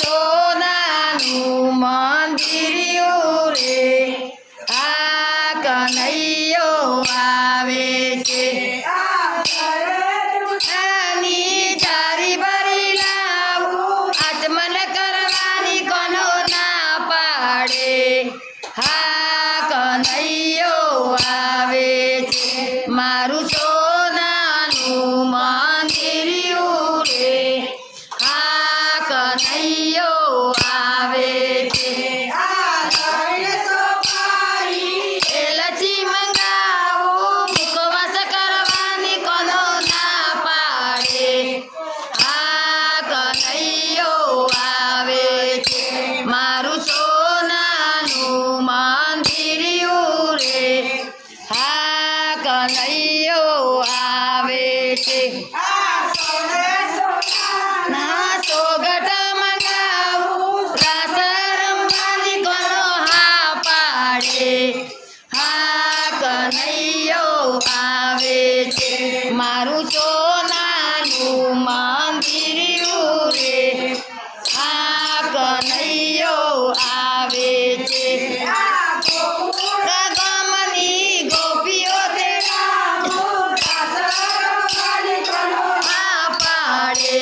સોનાનું મંદિરિયું રે આ કનૈયો આવે છે. હા કનૈયો આવે છે. મારું કનૈયો આવે છે એ લચ્છી મંગાવું મુખવાસ કરવાની કોનો ના પાડે આ કનૈયો આવે છે મારું સોનાનું મંદિરિયું રે હા કનૈયો આવે છે કનૈયો આવે છે. ગમની ગોપીઓ હા પાડે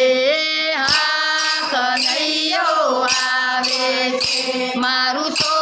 હા કનૈયો આવે છે. મારું તો